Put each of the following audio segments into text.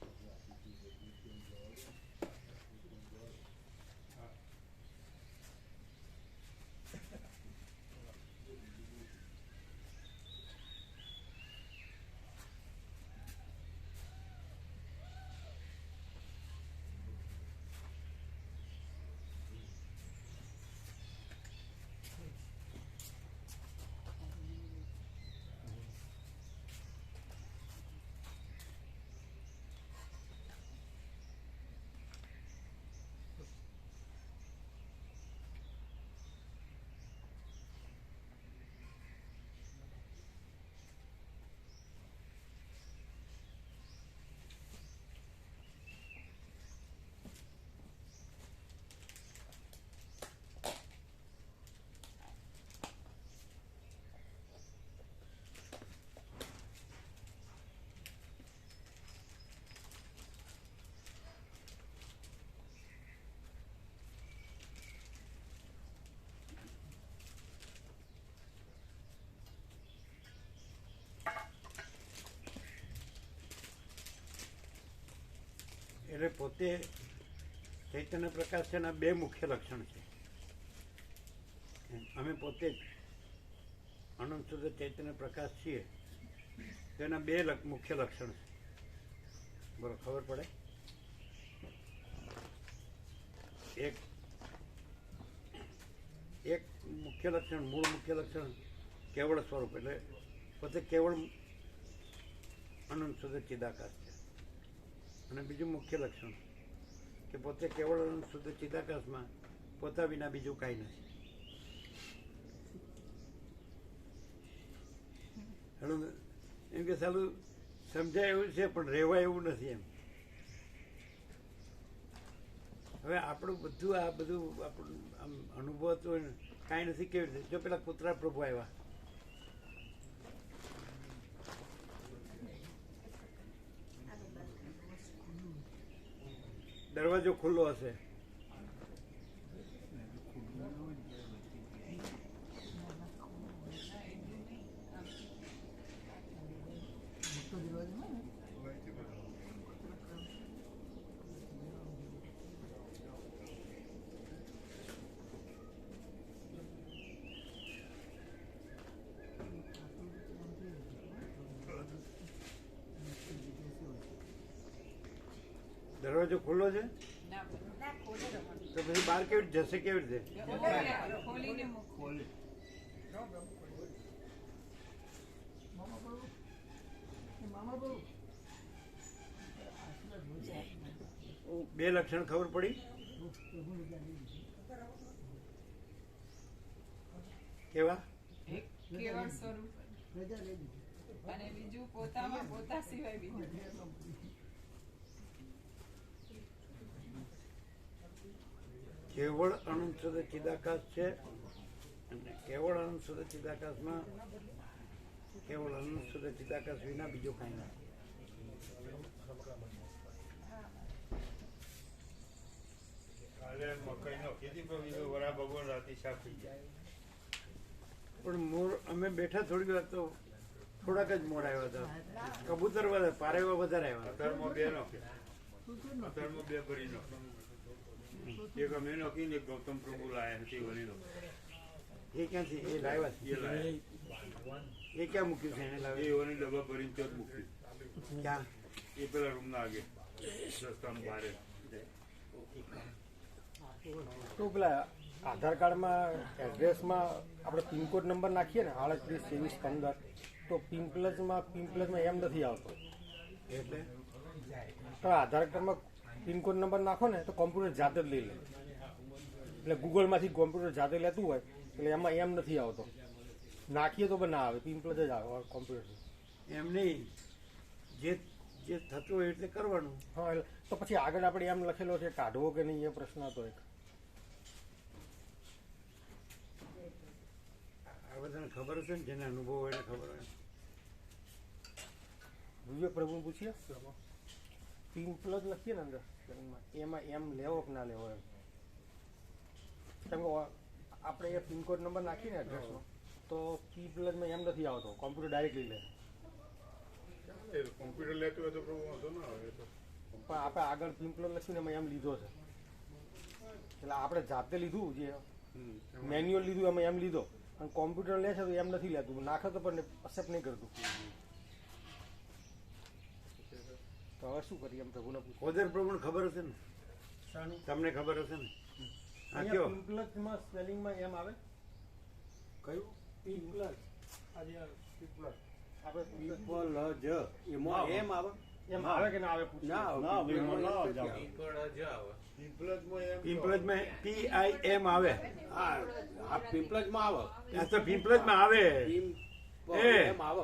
trong giả thị trường của tuyên giới એટલે પોતે ચૈતન્ય પ્રકાશ છે એના બે મુખ્ય લક્ષણ છે. અમે પોતે અનંત શુદ્ધ ચૈતન્ય પ્રકાશ છીએ. તેના બે લક- મુખ્ય લક્ષણ છે. બરો ખબર પડે? એક એક મુખ્ય લક્ષણ, મૂળ મુખ્ય લક્ષણ કેવળ સ્વરૂપ, એટલે પોતે કેવળ અનંત શુદ્ધ ચિદાકાશ. અને બીજું મુખ્ય લક્ષણ કે પોતે કેવળ શુદ્ધ ચિદાકાશમાં પોતા વિના બીજું કાંઈ નથી. એમ કે સાલું સમજાય એવું છે, પણ રહેવાય એવું નથી એમ. હવે આપણું બધું આ બધું આપણું આમ અનુભવ તો કાંઈ નથી, કેવી રીતે? જો પેલા કૂતરા પ્રભુ આવ્યા. દરવાજો ખુલ્લો હશે. દરવાજો ખુલ્લો છે? ના ના ખોલે રમણ તો પછી બહાર કેવી રીતે જશે કેવી રીતે? બે લક્ષણ ખબર પડી? કેવા? કેવા સ્વરૂપ અને બીજું પોતામાં પોતા સિવાય બીજું. કેવળ અનંત સુધી ચિદાકાશ છે? અને કેવળ અનંત શુદ્ધ ચિદાકાશમાં? કેવળ અનંત સુધી ચિદાકાશ વિના બીજો કાંઈ નથી મકાઈનો ખેતી પર બીજો વરા ભગવાન સાફ થઈ જાય. પણ મોર અમે બેઠા થોડી વાર તો થોડાક જ મોર આવ્યા હતા. કબૂતર વધારે પારેવા વધારે આવ્યા અત્યારમાં બે નો અત્યારમાં બે ભરી નો એક અમે નોખીને ને ગૌતમ પ્રભુ લાયા હતી વળી નો એ ક્યાંથી? એ લાવ્યા છે? એ લાયા. એ ક્યાં મૂક્યું છે? એને એ લાવ્યા વળી ડબ્બા ભરીને ત્યાં મૂક્યું. ક્યાં? એ પેલા રૂમ ના આગે રસ્તામાં બારે તો પેલા આધાર કાર્ડમાં એડ્રેસમાં આપણે પિનકોડ નંબર નાખીએ ને આડત્રીસ ત્રેવીસ પંદર. તો પિમ્પલજમાં પિમ્પલજમાં એમ નથી આવતો. એટલે? તો આધાર કાર્ડમાં પિનકોડ નંબર નાખો ને તો કોમ્પ્યુટર જાતે જ લઈ લે. એટલે ગૂગલમાંથી કોમ્પ્યુટર જાતે લેતું હોય એટલે એમાં એમ નથી આવતો. નાખીએ તો પણ ના આવે પિમ્પલજ જ આવે કોમ્પ્યુટર. એમ નહીં. જે જે થતું હોય એટલે કરવાનું. હા એટલે તો પછી આગળ આપણે એમ લખેલો છે કાઢવો કે નહીં એ પ્રશ્ન હતો એક. આ બધાને ખબર છે ને જેને અનુભવ હોય એને ખબર હોય. વિવેક પ્રભુ પૂછીએ? પિમ્પલજ લખીએ ને અંદર? એમાં એમ લેવો કે ના લેવો એમ? કેમ કે આપણે એ પિનકોડ નંબર નાખીએ ને એડ્રેસમાં તો પિમ્પલજમાં એમ નથી આવતો. કોમ્પ્યુટર ડાયરેક્ટલી લે. કોમ્પ્યુટર લેતું હોય તો પ્રભુ વાંધો ના તો. પણ આપણે આગળ પિમ્પલો લખ્યું ને એમાં એમ લીધો છે. એટલે આપણે જાતે લીધું જે મેન્યુઅલ લીધું એમાં એમ લીધો. અને કોમ્પ્યુટર લે છે તો એમ નથી લેતું. નાખે તો પણ એક્સેપ્ટ નહીં કરતું. તો હવે શું કરીએ એમ પ્રભુને કોદર પ્રમાણ ખબર હશે ને? તમને ખબર હશે ને? હા કયો? પિમ્પલસમાં સ્પેલિંગમાં એમ આવે? કયું? પિમ્પલસ આજે પિમ્પલસ આપણે પીપલ એમાં એમ આવે? એમ આવે કે ના આવે પૂછીએ. માં પી આઈ એમ આવે. હા આ પિંપલજમાં આવે. પિંપલજ તો પિંપલજમાં આવે.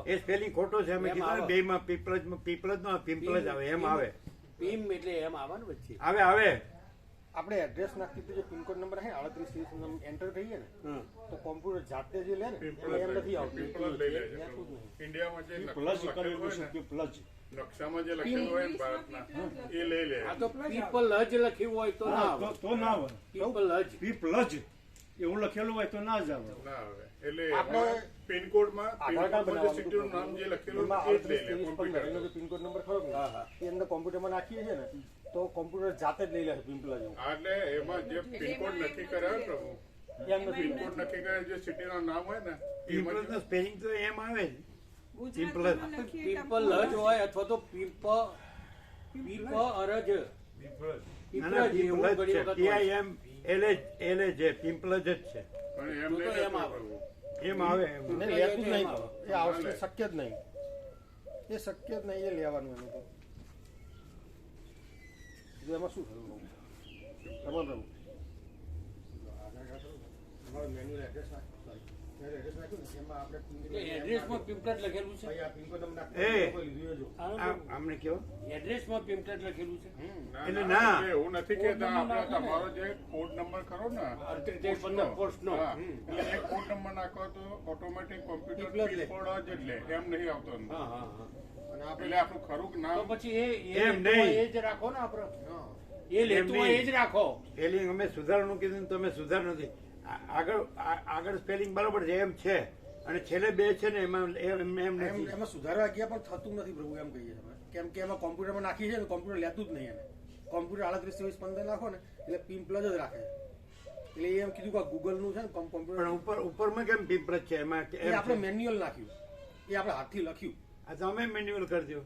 એ સ્પેલિંગ ખોટો છે અમે કીધું બે માં બેમાં પીપલજમાં નો પિંપલજ આવે એમ આવે. પીમ એટલે એમ આવે ને વચ્ચે. આવે આવે. આપણે એડ્રેસ નાખી દીધું જે પિનકોડ નંબર છે અડત્રીસ ત્રીસ એન્ટર કરીએ ને તો કોમ્પ્યુટર જાતે જે લે ને એમ નથી આવતું. ઇન્ડિયામાં જે પ્લસ કરેલું છે પ્લસ નકશામાં જે લખેલું હોય ને ભારતના એ લઈ લે. આ તો પીપલ જ લખ્યું હોય તો ના તો તો ના આવે. પીપલ જ. પીપલ જ. એવું લખેલું હોય તો ના જ આવે. ના આવે. એટલે પિનકોડમાં નામ જે લખેલું એ જ લઈ લે કોમ્પ્યુટર પિનકોડ નંબર ખરો ને? હા, હા. એ અંદર કોમ્પ્યુટરમાં નાખીએ છીએ ને તો કોમ્પ્યુટર જાતે જ લઈ લે પિંપલા જેવું એટલે એમાં જે પિનકોડ નક્કી કરે પ્રભુ. એમ પિનકોડ નક્કી કરે જે સિટીના નામ હોય ને એમાં પિંપલજનું સ્પેલિંગ તો એમ આવે જ. પીપલ જ. હોય અથવા તો પીપ પીપ અરજ. ના જ એમ એલ એ એલ જે પિંપલજ જ છે. પણ એમ તો નહીં એમ આવે. લેતું જ નહીં એ આવશે શક્ય જ નહીં. એ શક્ય જ નહીં એ લેવાનું એનું તો. એમાં શું થયું? પ્રભુ તમારું મેન્યુ એડ્રેસ ઓટોમેટિક કોમ્પ્યુટર જ એમ નહીં આવતો અંદર. હા હા હા. અને આપણે એટલે આપણું ખરું તો નામ પછી એ એ એમ લેતું હોય એ જ રાખો ને આપડે એ લેતું એ જ રાખો. અમે સુધારણું કીધું તમે સુધાર નથી આગળ આગળ સ્પેલિંગ બરોબર છે એમ છે. અને છેલ્લે બે છે ને એમાં એમ એમ એમ નથી. એમાં સુધારવા ગયા પણ થતું નથી પ્રભુ એમ કહીએ તમે કેમ કે એમાં કોમ્પ્યુટરમાં નાખીએ છે ને કોમ્પ્યુટર લેતું જ નહીં એને. કોમ્પ્યુટર આડત્રીસ ચોવીસ પંદર નાખો ને એટલે પિમ્પલ જ રાખે. એટલે એમ કીધું કે ગૂગલનું છે ને કોમ- કોમ્પ્યુટર ઉપર ઉપરમાં કેમ પિમ્પલ છે? એમાં આપણે મેન્યુઅલ નાખ્યું. એ આપણે હાથથી લખ્યું. આ તમે મેન્યુઅલ કરજો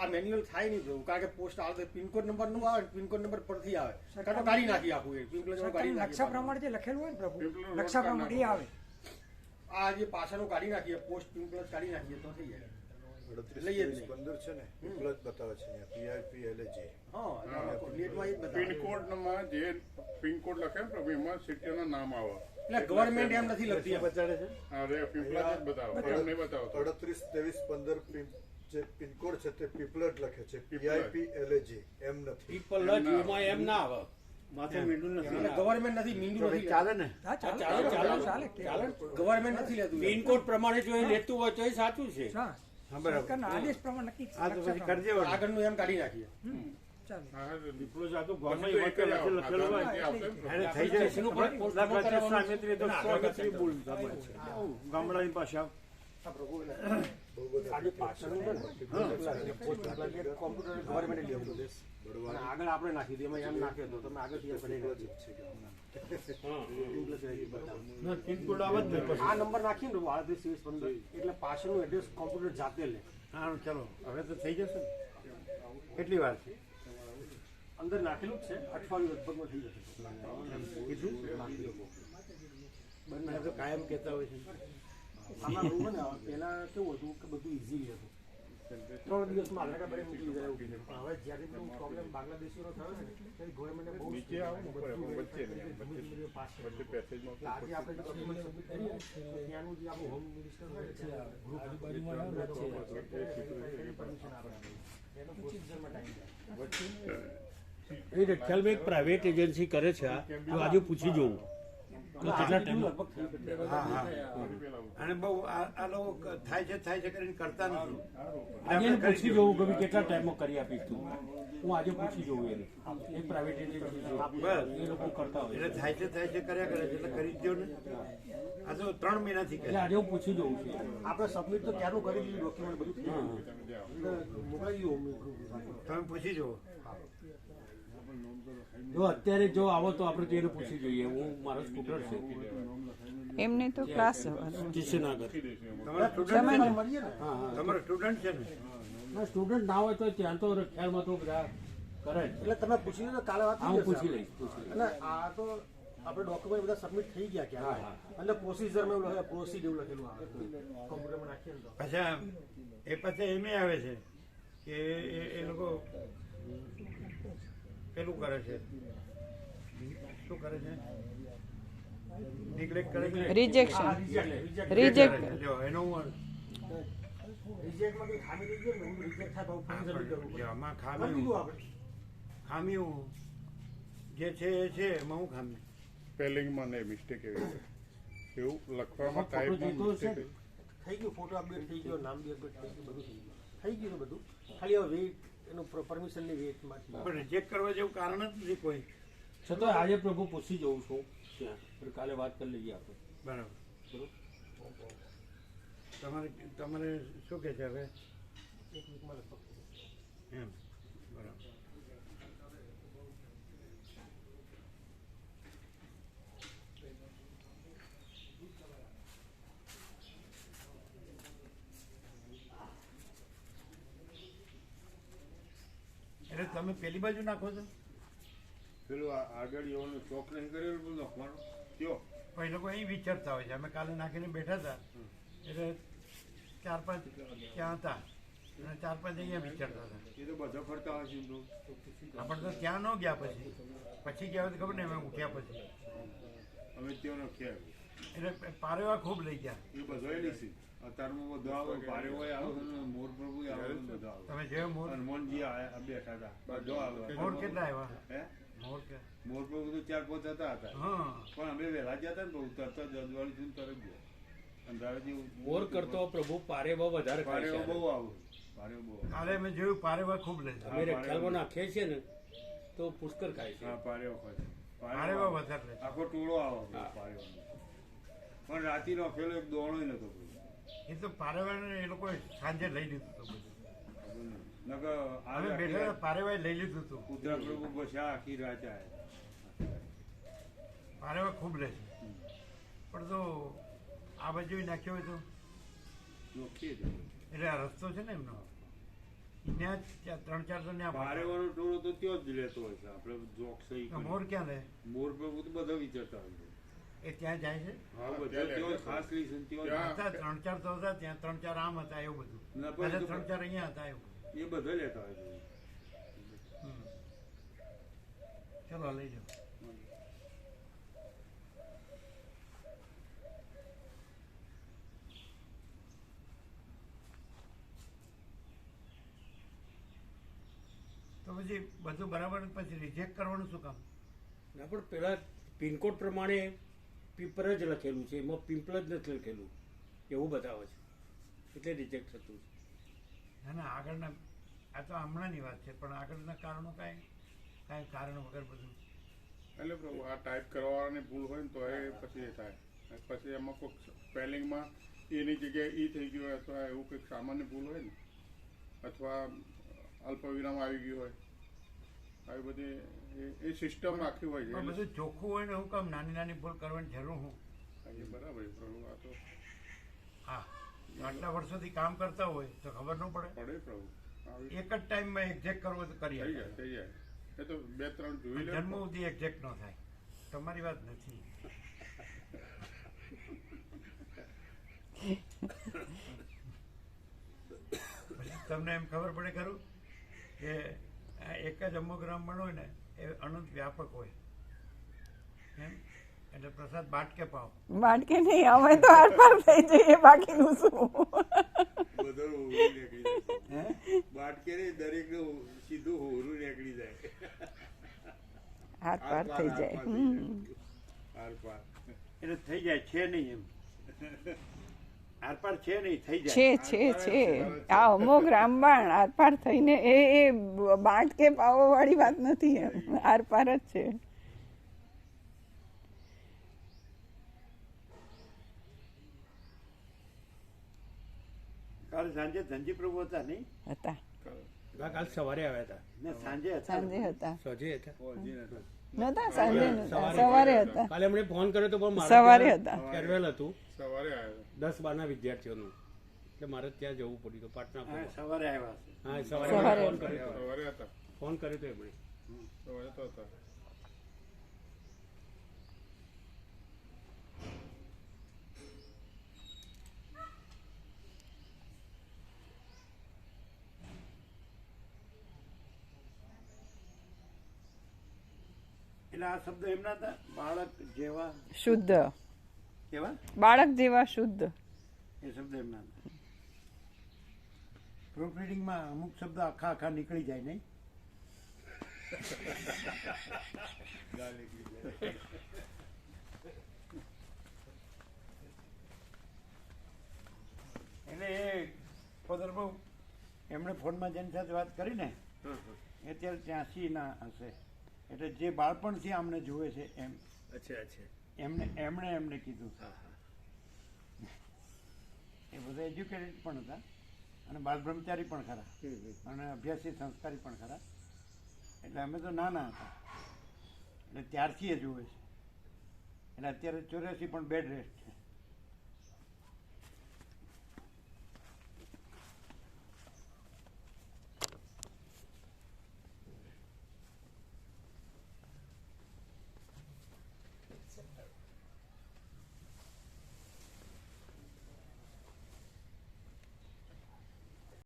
આ મેન્યુઅલ થાય નહીં પ્રભુ કારણ કે પોસ્ટ આવે પિનકોડ નંબરનું આવે પિનકોડ નંબર પરથી આવે. કાં તો કાઢી નાખી આખું એ નકશા પ્રમાણે જે લખેલું હોય ને પ્રભુ નકશા પ્રમાણે એ આવે. આ જે પાછળનું કાઢી નાખીએ પોસ્ટ પિનકોડ કાઢી નાખીએ તો થઈ જાય. પંદર છે ને બતાવે છે પીઆઈપી જ જે પિનકોડ લખે ને નામ આવે. એટલે ગવર્મેન્ટ એમ નથી લખતી. બતાડે છે? અરે પિંપલા જ બતાવો. એમ નહીં બતાવતો અડત્રીસ ત્રેવીસ પંદર પિન- જે પિનકોડ છે તે પીપલટ લખે છે. પીઆઈપી એલએજી એમ નથી. પીપલટ એમાં એમ ના આવે. માથે મીંડું નથી. ગવર્મેન્ટ નથી મીંડું નથી. ચાલે ને? ચાલે. ચાલે, ચાલે. ગવર્મેન્ટ નથી લેતું. પિનકોડ પ્રમાણે જો લેતું હોય તો એ સાચું છે. આદેશ પ્રમાણે નક્કી આગળનું એમ કાઢી. ગામડાની પાછા આજે કોમ્પ્યુટર ગવર્મેન્ટે લેવું આગળ આપણે નાખી દઈએ. એમાં એમ નાખે તો તમે આગળ ક્યાં કરી. આ નંબર નાખીએ ને આડત્રીસ વીસ પંદર. એટલે પાછળનું એડ્રેસ કોમ્પ્યુટર જાતે લે. હા ચલો. હવે તો થઈ જશે ને? કેટલી વાર છે? અંદર નાખેલું જ છે. અઠવાડિયું લગભગમાં થઈ જશે. કીધું? બંને તો કાયમ કહેતા હોય છે. આમાં એવું ને પહેલા કેવું હતું કે બધું ઇઝીલી હતું. ત્રણ દિવસમાં એવું. કીધું. પણ હવે જ્યારે પ્રોબ્લેમ બાંગ્લાદેશીનો થયો છે ને ત્યારે ગવર્મેન્ટે બહુ નીચે આવે ને વચ્ચે પાસ આજે આપણે જે document submit કરીએ તો ત્યાંનું જે આપણું હોમ મિનિસ્ટર હોય છે. ગ્રુપ આપે. એનો પ્રોસિજરમાં ટાઈમ જાય એ ખ્યાલમાં એક પ્રાઇવેટ એજન્સી કરે છે આ. તો આજે પૂછી જોવું અને બહુ આ લોકો થાય છે થાય છે કરીને કરતા નથી. પૂછી જોવું. કે કેટલા ટાઈમમાં કરી આપીશ તું. હું આજે પૂછી જોઉં એને. એક પ્રાઇવેટ એજન્સી એ લોકો કરતા હોય. એટલે થાય છે થાય છે કર્યા કરે છે. એટલે કરી જ ને. આ તો ત્રણ મહિનાથી એટલે કરે આજે હું પૂછી જોઉં છું આપણે સબમિટ તો ક્યારનું કરી દીધું ડોક્યુમેન્ટ બધું? ગયું. મોકલાવી તમે પૂછી જુઓ. જો અત્યારે જો આવો તો આપણે તેને પૂછી જોઈએ. હું મારો સ્કૂટર છે. એમને તો ક્લાસ સ્ટેશન આગળ તમારા સ્ટુડન્ટ છે ને? ને. સ્ટુડન્ટ છે ને? ના સ્ટુડન્ટ ના હોય તો ત્યાં તો ખ્યાલમાં તો બધા કરે જ. એટલે તમે પૂછી લો કાલે વાત હા પૂછી લઈશ અને આ તો આપણે ડોક્યુમેન્ટ બધા સબમિટ થઈ ગયા હા, ક્યાં હા. અને પ્રોસીજરમાં એવું લખે પ્રોસીડ એવું લખેલું આવે. કોમ્પ્યુટરમાં નાખીએ ને તો. પછી એ પછી એમ આવે છે કે એ- એ લોકો પેલું કરે છે શું કરે છે નિગ્લેક્ટ કરે છે રિજેક્શન રિજેક્ટ રિજેક્ટ કરે છે. જો એનો હું રિજેક્ટમાં કંઈ ખામી થઈ ગઈ ને રિજેક્ટ થાય તો ફરી સબમિટ કરવું જો પડે આમાં કરી ખામી દીધું આપણે ખામી હું જે છે એ છે એમાં હું ખામી સ્પેલિંગમાં નહીં મિસ્ટેક એવી છે એવું લખવામાં ફોટો ટાઈપમાં જીતો છે મિસ્ટેક ને. થઈ ગયું ફોટો અપડેટ થઈ ગયો નામ બી અપડેટ થઈ ગયું બધું થઈ ગયું થઈ ગયું ને બધું? ખાલી હવે વેઇટ એનું પરમિશનની વેઇટમાંથી પણ રિજેક્ટ કરવા જેવું કારણ જ નથી કોઈ. છતાં આજે પ્રભુ પૂછી જઉં છું. ત્યાં કાલે વાત કરી લઈએ આપણે. બરાબર. તમારે તમારે શું કે છે હવે? એક વીકમાં લગભગ એમ બરાબર એટલે તમે પેલી બાજુ નાખો છો? પેલું આ- આગળ એવાનું ચોક નહીં કરેલું બધું નાખવાનું? કયો? પણ એ લોકો અહીં વિચારતા હોય છે. અમે કાલે નાખીને બેઠા હતા. એટલે ચાર પાંચ ત્યાં હતા. અને ચાર પાંચ અહીંયા વિચારતા હતા. એ તો બધા ફરતા હોય છે આપણે તો ત્યાં ન ગયા પછી. પછી ગયા ખબર નહીં અમે ઉઠ્યા પછી. અમે ત્યાં નખ્યા એટલે પારેવા ખૂબ લઈ ગયા. એ બધા નથી અત્યારમાં બધું આવે ભારે હોય આવે મોર પ્રભુ આવે બધા આવે. તમે જે મોર હનુમાનજી આયા બેઠા હતા. બધો આવે. મોર કેટલા આવ્યા? હે? મોર કે મોર પ્રભુ તો ચાર પાંચ હતા હતા. પણ અમે વહેલા જ હતા ને બહુ તરત જ અજવાળી જૂન તરત ગયા. અંધારે મોર કરતો પ્રભુ પારે બહુ વધારે ખાય બહુ આવે. ભારે બહુ આવે. કાલે મેં જોયું પારેવા ખૂબ લે છે. અમે રખિયાલમાં નાખીએ છીએ ને તો પુષ્કર ખાય છે. હા પારે વખત પારેવા વધારે છે. આખો ટોળો આવે પારે પણ રાતી નો ફેલો એક દોણો નતો કોઈ. એ તો પારેવાને એ લોકો સાંજે લઈ લીધું હતું બધું. બેઠા પારેવાએ લઈ લીધું હતું. ઉત્તરા પ્રભુ બસ્યા આખી આયા. પારેવા ખૂબ લે છે. પણ તો આ બાજુ નાખ્યો હોય તો? એટલે આ રસ્તો છે ને એમનો? ત્યાં ત્રણ ચાર તો ત્યાં ભારે વાળો ટોળો તો ત્યાં જ લેતો હોય છે. આપણે જોક મોર ક્યાં લે મોર પ્રભુ તો બધા વિચારતા હોય છે. એ ત્યાં જાય છે? ત્રણ ચાર તો હતા ત્યાં ત્રણ ચાર આમ હતા એવું બધું. ત્રણ ચાર અહીંયા હતા એવું એ બધા લેતા હોય ચલો લઈ જાઓ તો પછી બધું બરાબર પછી રિજેક્ટ કરવાનું શું કામ? ના પણ પેલા પિનકોડ પ્રમાણે પીપર જ લખેલું છે એમાં પિંપલ જ નથી લખેલું એવું બતાવે છે. એટલે રિજેક્ટ થતું છે. ના ના આગળના આ તો હમણાંની વાત છે પણ આગળના કારણો કાંઈ કાંઈ કારણ વગર બધું. એટલે પ્રભુ આ ટાઈપ કરવાની ભૂલ હોય ને તો એ પછી એ થાય. પછી એમાં કોઈક સ્પેલિંગમાં એની જગ્યાએ ઈ થઈ ગયું હોય અથવા એવું કંઈક સામાન્ય ભૂલ હોય ને અથવા અલ્પવિરામ આવી ગયું હોય આવી બધી એ- સિસ્ટમ આખી હોય છે. બધું ચોખ્ખું હોય ને હું કામ નાની નાની ભૂલ કરવાની જરૂર હું. બરાબર પ્રભુ આ તો હા આટલા વર્ષોથી કામ કરતા હોય તો ખબર ન પડે. પડે પ્રભુ. એક જ ટાઈમમાં એક્ઝેક્ટ કરવો તો કરી થઈ જાય થઈ જાય. એ તો બે ત્રણ જોઈ લે. જન્મ સુધી એક્ઝેક્ટ ન થાય. તમારી વાત નથી. તમને એમ ખબર પડે ખરું કે એક જ અમુક પણ હોય ને એ અનંત વ્યાપક હોય. એમ? એટલે પ્રસાદ બાટકે પાવ. બાટકે નહીં અમે તો આર પાર થઈ જઈએ બાકીનું શું? બધા હોરું નીકળી જાય. બાટકે નહીં દરેક સીધું હોરું નીકળી જાય. આર પાર થઈ જાય. હમ. આર એટલે થઈ જાય છે નહીં એમ. આરપાર છે નહીં થઈ જાય. છે છે આ અમોઘ રામબાણ આરપાર થઈને એ એ બાંટ કે પાવો વાળી વાત નથી એમ. આરપાર જ છે. કાલે સાંજે ધનજી પ્રભુ હતા નહીં? હતા. કાલ સવારે આવ્યા હતા. સાંજે સાંજે હતા. સજે હતા. નતા સાંજે નતા સવારે હતા. કાલે એમણે ફોન કર્યો તો પણ સવારે હતા. ફેરવેલ હતું. સવારે આવ્યો. દસ બારના વિદ્યાર્થીઓનું. એટલે મારે ત્યાં જવું પડ્યું હતું પાટણા પર. સવારે આવ્યા હા સવારે. ફોન કર્યો સવારે હતા. ફોન કર્યો હતો એમણે. સવારે તો હતા. એટલે આ શબ્દ એમના હતા? બાળક જેવા? શુદ્ધ. કેવા? બાળક જેવા શુદ્ધ. એ શબ્દ એમના હતા. પ્રૂફ રીડિંગમાં અમુક શબ્દ આખા આખા નીકળી જાય નહીં? એટલે એ બહુ એમણે ફોનમાં જેની સાથે વાત કરી ને એ અત્યારે ત્યાંસી ના હશે. એટલે જે બાળપણથી આમને જુએ છે એમ. અચ્છા અચ્છા. એમને એમણે એમને કીધું એ બધા એજ્યુકેટેડ પણ હતા અને બાલબ્રહ્મચારી પણ ખરા. અને અભ્યાસી સંસ્કારી પણ ખરા. એટલે અમે તો નાના હતા. એટલે ત્યારથી એ જુએ છે. એટલે અત્યારે ચોર્યાસી પણ બેડ રેસ્ટ છે.